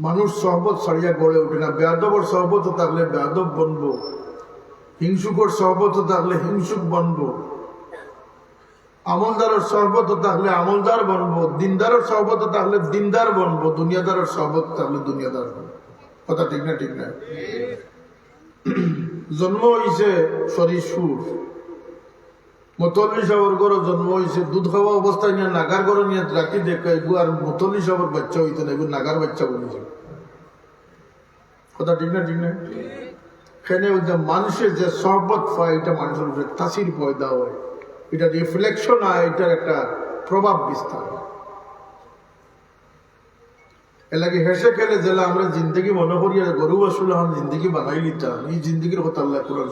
মানুষ সহবত ছাড়িয়া গড়ে ওঠে না। বেয়াদবর সহবত থাকলে বেয়াদব বনবো। হিংসুকর সহবত থাকলে হিংসুক বনবো। আমলদারের সহবত থাকলে আমলদার বনব। দিনদারের সহবত থাকলে দিনদার বনবো। দুনিয়াদারের সহবত থাকলে দুনিয়াদার বনবো। কথা ঠিক না ঠিক না? জন্ম হয়েছে শরীর সুর। মতল্লি সাহর গরো জন্ম হয়েছে দুধ খাওয়া অবস্থায় নিয়ে নাগার গরো নিয়ে রাখি দেখে আর সাহর বাচ্চা হইতো না নাগার বাচ্চা বলেছে কথা ঠিক না ঠিক না? যে মানুষের যে সহবত পায়, এটা মানুষের উপরে তাসির পয়দা হয়। এটা রিফ্লেকশন হয়, এটার একটা প্রভাব বিস্তার হয়। এলাকে হেসে খেলে জেলা আমরা জিন্দগি মনে করি আর গরু আমার জিন্দগি বানাই নিতাম। এই জিন্দগির কথা আল্লাহ কোরআন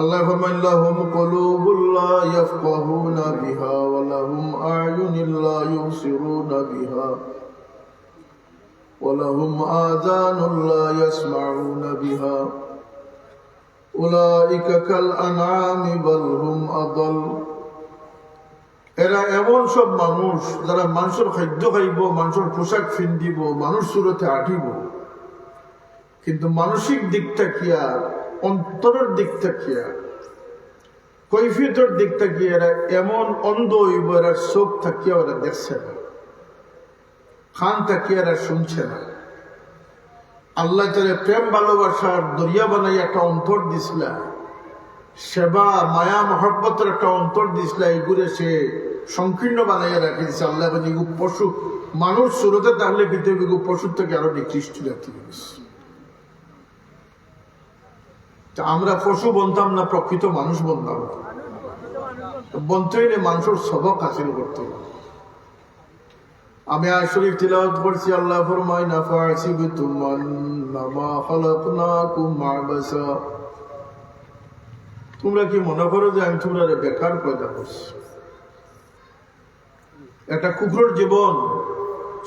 আল্লাহ ফরমান লাহুম কুলুবুল লা ইয়াফকাহুনা বিহা ওয়া লাহুম আয়ুনুল লা ইউবসিরুনা বিহা ওয়া লাহুম আযানুল লা ইয়াসমাউনা বিহা উলাইকা কাল আনআমি বাল এরা এমন সব মানুষ যারা মানুষের খাদ্য খাইব, মানুষের পোশাক ফিন্দিব মানুষ সুরতে আটিব। কিন্তু মানসিক দিকটা কি আর? অন্তরের দিকটা কি আর কৈফিয়তের দিকটা কি এরা এমন অন্ধ হইব এরা চোখ থাকিয়া ওরা দেখছে না খান থাকিয়া এরা শুনছে না আল্লাহ তালে প্রেম ভালোবাসার দরিয়া বানাই একটা অন্তর দিছিলা, সেবা, মায়া, মহব্বতের একটা অন্তর দিছিলা এগুলো সে সংকীর্ণ বানাইয়া রাখে দিচ্ছে আল্লাহ পশু, মানুষ শুরুতে তাহলে পৃথিবী পশুর থেকে আরও নিকৃষ্ট জাতি হয়েছে। তা আমরা পশু বনতাম না, প্রকৃত মানুষ বনতাম। বনতে হইলে মানুষের সবক হাসিল করতে আমি আসলে তিলাওয়াত করছি, আল্লাহ ফরমাই না ফাসিবতুম আন্নামা খালাকনাকুম আবাসা। তোমরা কি মনে করো যে আমি তোমরা বেকার পয়দা করছি? একটা কুকুরের জীবন,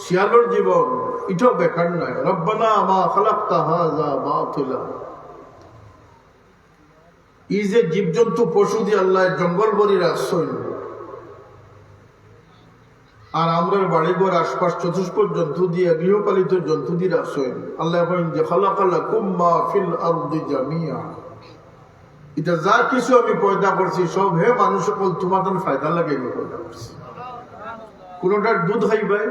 শিয়ালের জীবন, এটাও বেকার নয়। রব্বানা মা খালাক্তা হাজা বাতিলা। এই যে জীবজন্তু, পশু দিয়ে আল্লাহ জঙ্গল আশ্রয় নেয়। আর আমরা বাড়িঘর আশপাশ চতুষ্পদ জন্তু দিয়ে, গৃহপালিত জন্তু দিয়ে নেয়। আল্লাহ বলেন যে খালাকালা কুম্মা ফিল আরদি জামিয়া এটা যা কিছু আমি পয়দা করছি, সব হে মানুষ সকল, তোমার ফায়দা লাগে আমি পয়দা করছি কোনোটার দুধ খাইবে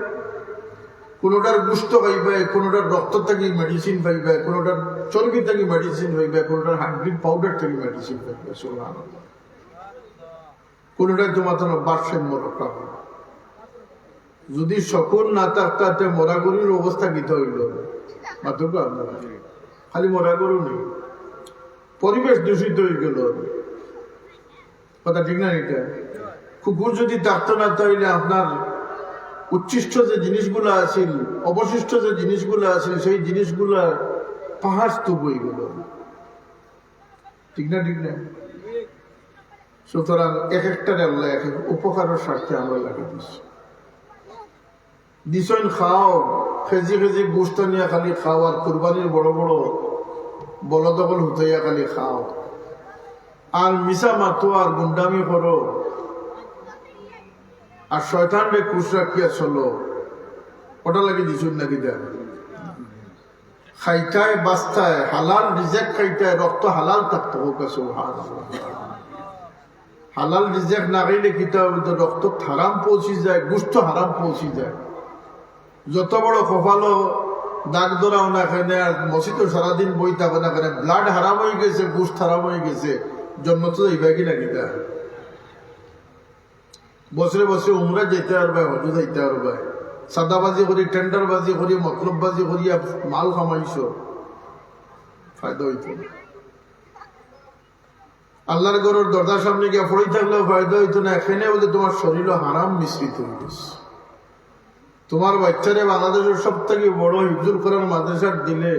কোনোটার গুস্ত খাইবে কোনোটার রক্ত থেকে মেডিসিন পাইবে কোনোটার চর্বি থেকে মেডিসিন পাইবে কোনোটার হাড্রিড পাউডার থেকে মেডিসিন পাইবে সুবহানাল্লাহ। কোনোটা তোমার তো ভারসাম্য রক্ষা হবে যদি সকল না থাকতে মরাগরির অবস্থা গীত হইল? মাত্র আপনারা খালি মরাগরু নেই। পরিবেশ দূষিত হয়ে গেল। কথা ঠিক না এটা? কুকুর যদি থাকতো না, তাহলে আপনার উচ্ছিষ্ট যে জিনিসগুলো আছিল, অবশিষ্ট যে জিনিসগুলো আছিল, সেই জিনিসগুলা পাহাড় স্তূপ হয়ে গেল। ঠিক না ঠিক না? সুতরাং এক একটা আল্লাহ এক এক উপকারের স্বার্থে আমরা লাগে দিচ্ছি খাও, খেজি খেজি গুস্ত নিয়ে খালি খাও, আর কুরবানির বড় বড় বলদবল হুতাইয়া খালি খাও। আর মিশা মাতো আর গুন্ডামি করো। আর শয়তান বে কুশ রাখিয়া চলো। ওটা লাগে দিছুন নাকি দেন খাইটায় বাস্তায় হালাল রিজেক খাইটায় রক্ত হালাল থাকতো হোক হালাল রিজেক না খাইলে কিতা হবে? তো রক্ত হারাম পৌঁছি যায় গুস্ত হারাম পৌঁছি যায়। যত বড় কপালও দাগ ধরাও না এখানে আর মসজিদও সারাদিন বই থাকো না এখানে ব্লাড হারাম হয়ে গেছে গুস্ত হারাম হয়ে গেছে, জন্ম তো এইভাবে নাকি তা বছরে বছরে উমরা যেতে পারবে, হজু যাইতে পারবে। সাদাবাজি করি, টেন্ডারবাজি করি, মতলববাজি করি মাল কামাইছ। ফায়দা হইতো। আল্লাহর গরুর দরজার সামনে গিয়ে পড়ে থাকলেও ফায়দা হইতো না। এখানে বলে তোমার শরীর হারাম মিশ্রিত হয়ে তোমার বাচ্চারে বাংলাদেশের সব থেকে বড় হিজুর করার মাদ্রাসার দিলে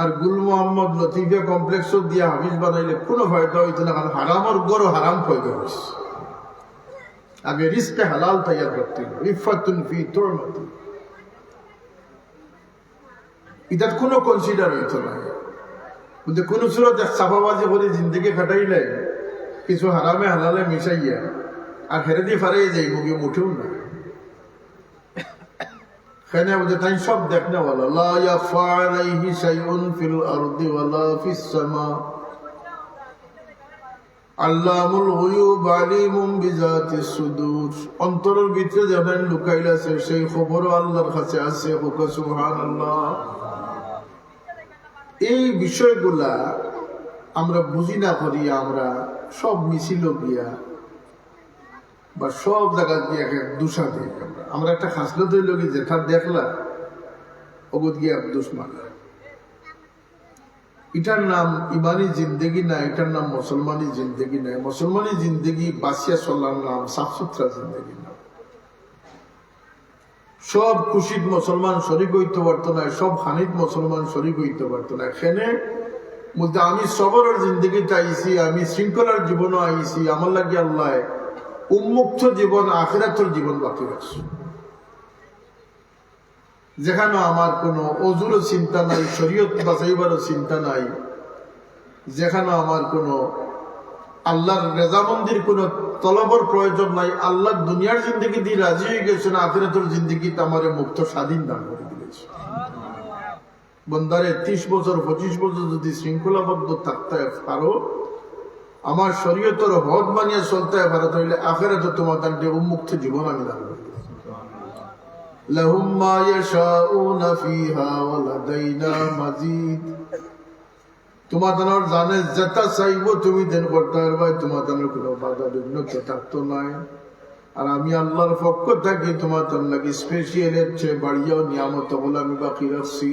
আর গুল মোহাম্মদ লতিফিয়া কমপ্লেক্স দিয়া হাফিজ বানাইলে কোনো ফায়দা হইতো না, কারণ হারামর গড় হারাম ফায়দা হয়েছে আগে রিস্কে হালাল তৈয়ার করতে হবে। ইফাতুন ফি তোরমতি এটার কোনো কনসিডার হইতো না। কিন্তু কোন সুরত সাফাবাজি করে জিন্দগি কাটাইলে কিছু হারামে হালালে মিশাইয়া আর হেরে দিয়ে ফারাই যাই মুখে মুঠেও না। খানে বলতে তাই সব দেখনে বলো লা ইয়াফা আলাইহি শাইউন ফিল আরদি ওয়ালা ফিস সামা। আল্লামুল গুয়ুব আলিমুম বিজাতিস সুদূর। অন্তরের ভিতরে যেখানে লুকাইল আছে সেই খবর আল্লাহর কাছে আছে। হুকা সুবহানাল্লাহ। এই বিষয়গুলা আমরা বুঝি না করি আমরা, সব মিছিল গিয়া বা সব জায়গা গিয়া দুষা দিই আমরা। একটা খাসলত হইল কি যেটা দেখলা অগত গিয়া দুষ মানা এটার নাম ইমানি জিন্দগি না এটার নাম মুসলমানি জিন্দগি না মুসলমানি জিন্দগি বাসিয়া চলার নাম সাফ সুতরা জিন্দগি না সব খুশিত মুসলমান শরিক হইতে পারতো না, সব হানিত মুসলমান শরিক হইতে পারতো না। এখানে বলতে আমি সবরের জিন্দগিতে আইছি, আমি শৃঙ্খলার জীবনও আইছি, আমার লাগে আল্লাহ উন্মুক্ত জীবন, আখিরাতর জীবন বাকি রাখছি। যেখানে আমার কোনো অজুরও চিন্তা নাই, শরীয়ত বাঁচাইবারও চিন্তা নাই, যেখানে আমার কোনো আল্লাহর রেজামন্দির, কোনো তলবর প্রয়োজন নাই, আল্লাহ দুনিয়ার জিন্দগি দিয়ে রাজি হয়ে গেছেন, আখিরাতের জিন্দগি আমারে মুক্ত স্বাধীন দান করে দিয়েছে। বন্দারে, ত্রিশ বছর, পঁচিশ বছর যদি শৃঙ্খলাবদ্ধ থাকতে পারো, আমার শরীয়তর হদ মানিয়ে চলতে পারো, তাহলে আখেরাতে তোমার তার উন্মুক্ত জীবন আমি দান করি لهم ما يشاءون فيها ولدينا مزيد তোমার তোমার জানে যেটা চাইব তুমি দেন করতে পারবে তোমার তোমার কোনো বাধা বিঘ্ন থাকতো নয় আর আমি আল্লাহর পক্ষ থাকি তোমার তোর লাগে স্পেশাল এর চেয়ে বাড়িয়াও নিয়ামত বলে আমি বাকি রাখছি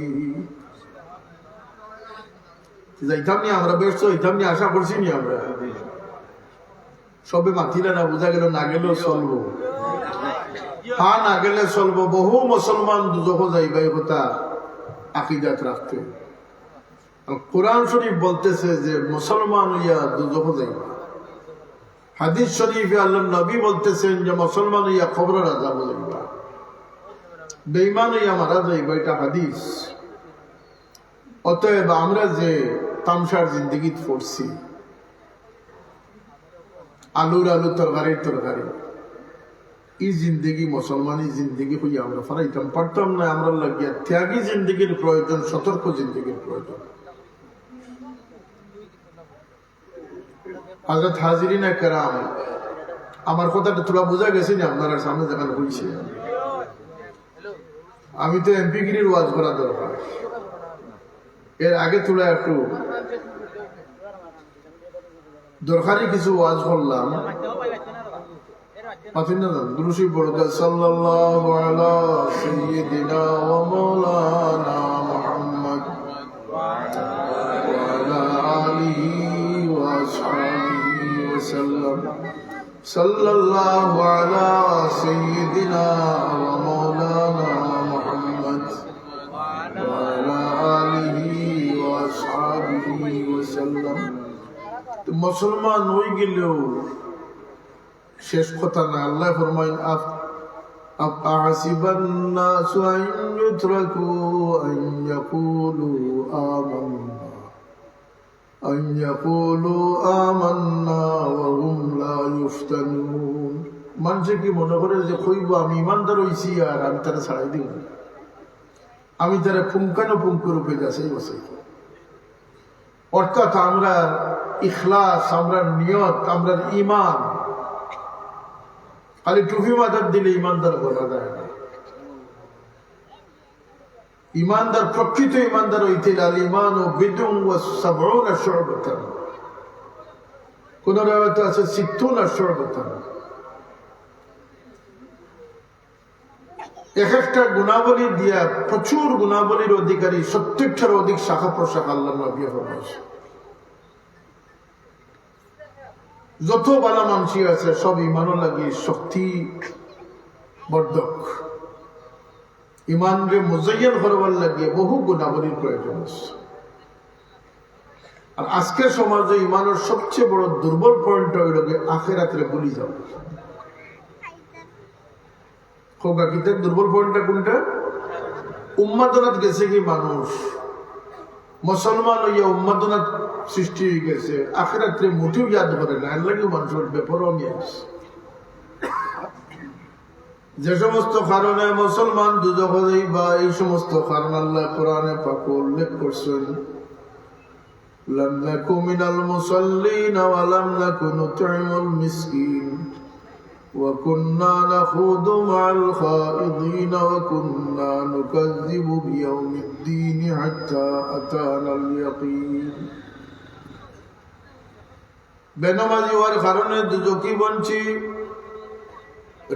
যাইতাম নি আমরা ব্যস্ত হইতাম নি আশা করছি নি আমরা সবে মাতিলে না বোঝা গেল না গেলেও চলবো হ্যাঁ না গেলে চলবো, বহু মুসলমান দুজহ যাইবা এই কথা আকিদাত রাখতে কোরআন শরীফ বলতেছে যে মুসলমান ইয়া দুজহ যাইবা। হাদিস শরীফে আল্লাহ নবী বলতেছেন যে মুসলমান ইয়া খবর রাজা যাইবা। বেইমান ইয়া মারা যাইবা, এটা হাদিস অতএব আমরা যে তামসার জিন্দগি পড়ছি, আলুর আলু তরকারির তরকারি। এই জিন্দগি মুসলমানি জিন্দগি হইয়া আমরা ফারাইতাম। পারতাম না আমরা লাগিয়া ত্যাগী জিন্দগির প্রয়োজন, সতর্ক জিন্দগির প্রয়োজন। হজরত হাজিরিন কেরাম, আমার কথাটা তোলা বোঝা গেছে না আপনারা সামনে দেখানো হয়েছে আমি তো এমপি গিরির ওয়াজ করা দরকার। এর আগে তোলা একটু দরকারি কিছু ওয়াজ করলাম। পাঠিয়ে না দুরুশি পড়তে সাল্লাল্লাহু আলা সাইয়্যিদিনা ওয়া মাওলানা মুহাম্মদ ওয়া আলা আলিহি ওয়া আসহাবিহি ওয়া সাল্লাম সাল্লাল্লাহু আলা সাইয়্যিদিনা ওয়া মাওলানা মুহাম্মদ ওয়া আলা আলিহি ওয়া আসহাবিহি ওয়া সাল্লাম মুসলমান হয়ে গেলেও শেষ কথা না আল্লাহ ফরমাইন আফ أفحسب الناس أن يتركوا أن يقولوا آمنا أن يقولوا آمنا وهم لا يفتنون মানুষে কি মনে করে যে কইব আমি ইমানদার হইছি আর আমি তারা ছাড়াই দিব আমি তারা পুঙ্খানো পুঙ্কু রূপে যাচাই বসাই অর্থাৎ আমরা ইখলাস আমরা নিয়ত আমরা ইমান খালি টুপি মাথার দিলে ইমানদার বলা যায় না। ইমানদার, প্রকৃত ইমানদার হইতে আল ইমান ও বিদুম ও সর্বতন কোন রেওয়াতে আছে সিদ্ধুন সর্বতন এক একটা গুণাবলী দিয়া প্রচুর গুণাবলীর অধিকারী সত্তরটার অধিক শাখা প্রশাখা আল্লাহ নবী ফরমাইছে যত বালা মানসি আছে, সব ইমানও লাগে শক্তি বর্ধক। ইমান রে মুজাইয়ান করবার লাগে বহু গুণাবলীর প্রয়োজন আছে। আর আজকের সমাজে ইমানের সবচেয়ে বড় দুর্বল পয়েন্ট হইল যে আখেরাত্রে বলি যাও। খোকা কিতাব দুর্বল পয়েন্টটা কোনটা? উম্মাদনাত গেছে কি মানুষ? মুসলমান হইয়া উম্মাদনাত সৃষ্টি হয়ে গেছে আখেরাত্রে মুঠেও ইয়াদ করে না এর লাগে মানুষের ব্যাপারও নিয়ে আসে যে সমস্ত কারণে মুসলমান দুজনে বা এই সমস্ত কারণ আল্লাহ কোরআনে পাক উল্লেখ করছেন لم نك من المصلين ولم نك نطعم المسكين وكنا نخوض مع الخائضين وكنا نكذب بيوم الدين حتى أتانا اليقين বেনামাজি হওয়ার কারণে দুজকি বঞ্চি।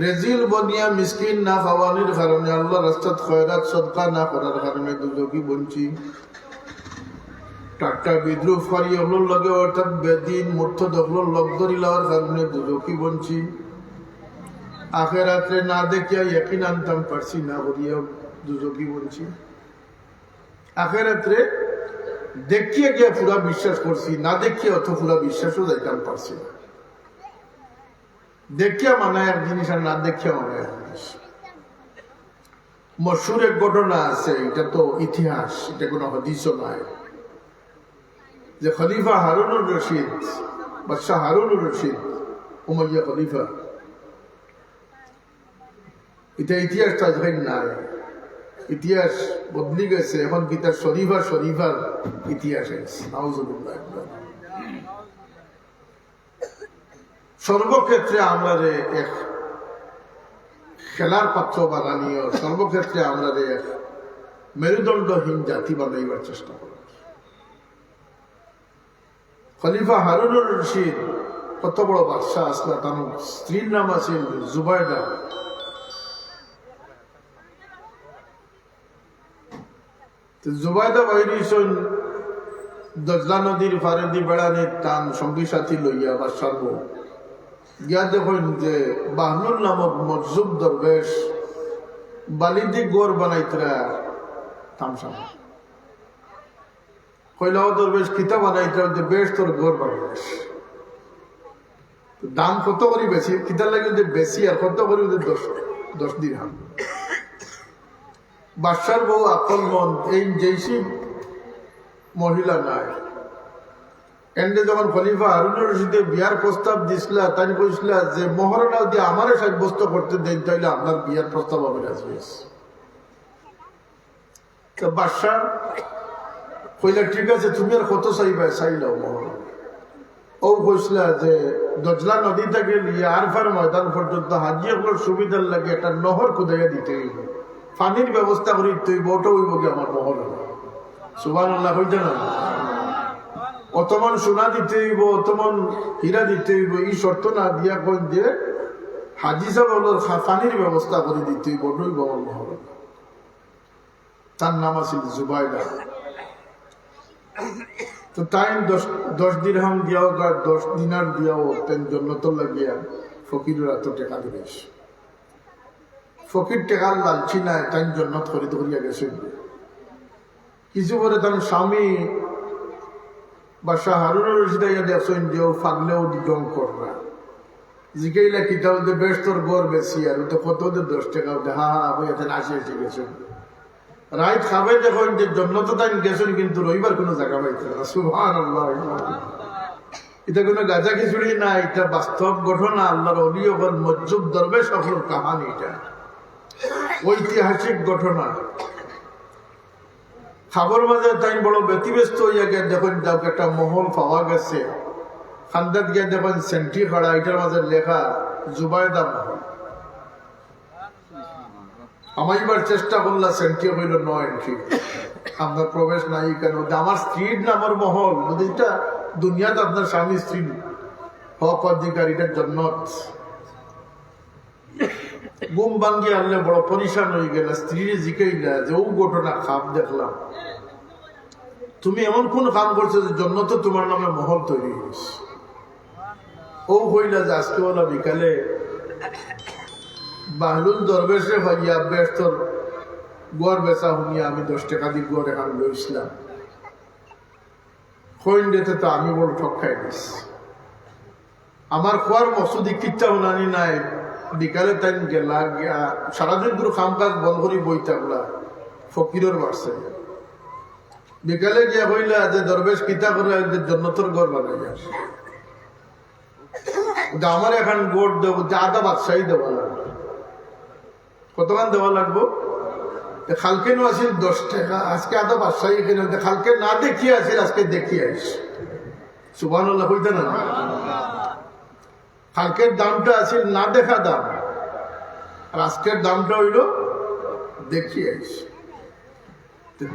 রেজিল বনিয়া মিসকিন না খাওয়ানির কারণে আল্লাহ রাস্তাত খয়রাত সদকা না করার কারণে দুজকি বঞ্চি। টাট্টা বিদ্রুপ ফারি হলোর লগে অর্থাৎ বেদিন মূর্থ দখলর লগ ধরি লওয়ার কারণে দুজকি বঞ্চি। আখেরাত্রে না দেখিয়া একই আনতাম পারছি না করিয়া দুজকি বঞ্চি। আখেরাত্রে দেখিয়ে গিয়ে পুরা বিশ্বাস করছি, না দেখিয়ে অত পুরা বিশ্বাসও যাইতাম পারছি না। দেখিয়া মানায় এক জিনিস আর না দেখিয়া মানায় এক জিনিস। এক ঘটনা আছে, এটা তো ইতিহাস, এটা কোনো হদিসও নয় যে খলিফা হারুনুর রশিদ, বাদশাহ হারুনুর রশিদ, উমাইয়া খলিফা। এটা ইতিহাসটা আজকাল নাই। ইতিহাস বদলি গেছে, এখন তার শরীফা শরীফার ইতিহাস সর্বক্ষেত্রে আমরা এক খেলার পাত্র বানানিও সর্বক্ষেত্রে আমরা এক মেরুদণ্ডহীন জাতি বানাইবার চেষ্টা করি। খলিফা হারুনুর রশিদ কত বড় বাদশাহ আসলা তার স্ত্রীর নাম আছে জুবাইদা জুবাইদা বাইরি হইছেন দজলা নদীর ফারেদি বেড়ানি টান সঙ্গী সাথী লইয়া বাদশার বউ গিয়া দেখেন যে বাহনুর নামক মজুব দরবেশ বালিদি গোর বানাইতরা তামসা কইলাও দরবেশ, কিতা বানাইতরা যে বেশ তোর গোর বানাইস। দাম কত করি বেশি? কিতার লাগে বেশি আর কত করি দশ দশ দিন হাম বাদশার বউ আকল এই যেইসি মহিলা নাই। এন্ডে যখন খলিফা হারুনুর রশিদে বিয়ার প্রস্তাব দিছিলা তাই কইছিলা যে মহারণা দিয়ে আমারে সাব্যস্ত করতে দেন, তাইলে আপনার বিয়ার প্রস্তাব আমি তো বাদশাহ কইলা, ঠিক আছে, তুমি আর কত চাইবা চাইলাও মহারণা ও কইছিলা যে, দজলা নদী থেকে নিয়ে আরফার ময়দান পর্যন্ত হাজিয়াগুলোর সুবিধার লাগে একটা নহর খুদাইয়া দিতে হইব পানির ব্যবস্থা করে দিতে হইব ওটা হইব কি আমার মহল সুবান আল্লাহ হইতে না? অতমান সোনা দিতে হইব, অতমান হীরা দিতে হইব, এই শর্ত না দিয়া কই যে, হাজি সাহেব পানির ব্যবস্থা করে দিতে হইব হইব আমার মহল তার নাম আছিল জুবাইদা। তো টাইম দশ দশ দিন হাম দিয়াও, দশ দিনার দিয়াও, তেন জন্নত লাগিয়া ফকিরের এত টেকা দিবেশ। ফকির টেকার লালছি নাই, তাই জন্নত করে ধরিয়া গেছে। কিছু পরে তার স্বামী বা শাহ হারুনের রশিদাইয়া দেখছেন যে ও ফাগলেও ডং করবা। জিকাইলা কিটা ওদের বেশ তোর গড় বেশি, আর তো কত ওদের দশ টাকা ওদের, হা হা হয়ে এখানে আসে এসে গেছেন রাইত খাবে দেখুন যে জন্নত তাই গেছেন, কিন্তু রবিবার কোনো জায়গা পাইছে না। সুভান আল্লাহ এটা কোনো গাজা খিচুড়ি না এটা বাস্তব ঘটনা, আল্লাহর অলি হল মজ্জুব দরবেশ সকল কাহানি এটা। ঐতিহাসিক ঘটনা। খাবার মাঝে তাই বড় ব্যতিব্যস্ত হইয়া গিয়ে দেখুন একটা মহল পাওয়া গেছে। খান্দাত গিয়ে দেখুন সেন্টি খাড়া এটার মাঝে লেখা জুবায়দা মহল। আমার চেষ্টা করলাম সেন্টি হইল ন এন্ট্রি আপনার প্রবেশ নাই কেন আমার স্ত্রীর নামের মহল এটা দুনিয়াতে আপনার স্বামী স্ত্রী হক অধিকারীটার জন্য গুম ভাঙ্গি আনলে বড় পরিশান হয়ে গেল স্ত্রী জিকেই না, যে ও ঘটনা খাপ দেখলাম। তুমি এমন কোন কাম করছ যে জন্য তো তোমার নামে মহল তৈরি হয়েছে। ও হইলা যে আজকে বলা বিকালে বাহলুল দরবেশে ভাইয়া বেশ তোর গড় বেচা শুনিয়া আমি দশ টাকা দিয়ে গড় এখান লইছিলাম। হইন ডেতে তো আমি বড় ঠকাই দিস আমার খোয়ার মসুদি কিচ্ছা উনানি নাই। বিকালে টাইম গেলা গিয়া সারাদিন পুরো কাম কাজ বন্ধ করি বই থাকলা ফকিরের বাড়ছে। বিকালে গিয়া হইলা যে দরবেশ কিতা করে জন্নতর ঘর বানাই আসে আমার এখন গোট দেব আদা বাদশাহী দেওয়া লাগবে। কতক্ষণ দেওয়া লাগবো? খালকে নো আসিল দশ টাকা, আজকে আদা বাদশাহী কিনে খালকে না দেখিয়ে আসিল, আজকে দেখিয়ে আইস। সুবান হইতে না? কালকের দামটা আছে, না দেখা দাম। আজকের দামটা হইল দেখিয়ে আইস।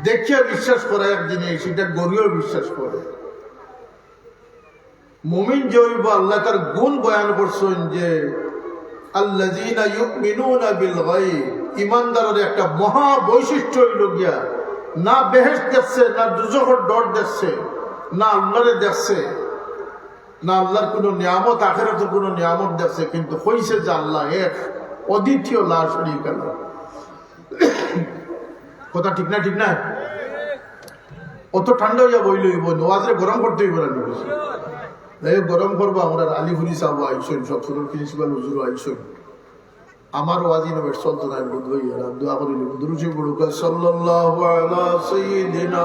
দেখিয়া বিশ্বাস করা এক জিনিস এটা গরিও বিশ্বাস করে। মুমিন জৈব আল্লাহ তার গুণ বয়ান করছেন যে, আল্লাযীনা ইউমিনুনা বিল গায়ব। ইমানদারের একটা মহা বৈশিষ্ট্য হইল গিয়া, না বেহেশত দেখছে, না দুজখের ডর দেখছে, না আল্লাহরে দেখছে। না আল্লাহর কোনো নিয়ামত, আখেরাতের কোনো নিয়ামত দেখছে, কিন্তু হইছে যে আল্লাহ এক অদ্বিতীয় লা শরীকা লাহু। কথা ঠিক না ঠিক না? অত ঠান্ডা হইয়া বইল হইব নোয়াজরে গরম করতে হইব না এই গরম করব, আমরা আলিফুরি সাহু আইসন সব প্রিন্সিপাল হুজুর আইসন। আমার ওয়াজি নবে চলতো না বুধ হইয়া দোয়া করিল দুরুজি বড়ুকা সাল্লাল্লাহু আলা সাইয়্যিদিনা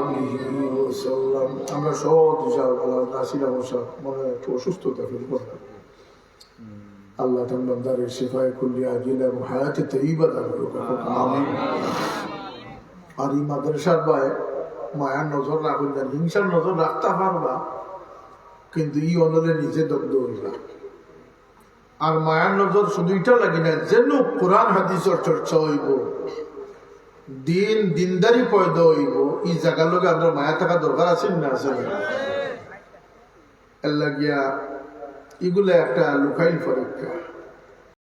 আমরা সহজ নাসিরা বসা মনে একটু অসুস্থতা ফিল আল্লাহ তান্দারের শিফায় কুল্লি আজিল এবং হায়াতে আর এই মাদ্রাসার বায় মায়ার নজর রাখুন হিংসার নজর রাখতে পারবা কিন্তু ই অনলে নিজে দগ্ধ হইবা আর মায়ার নজর শুধু এটা লাগে না, যেন কোরআন হাদিসের চর্চা হইব। দিন দিনদারি পয়দা হইব, এই জায়গার লোক আপনার মায়া থাকা দরকার আছে না আছে? গিয়া এগুলো একটা লুকাইল পরীক্ষা।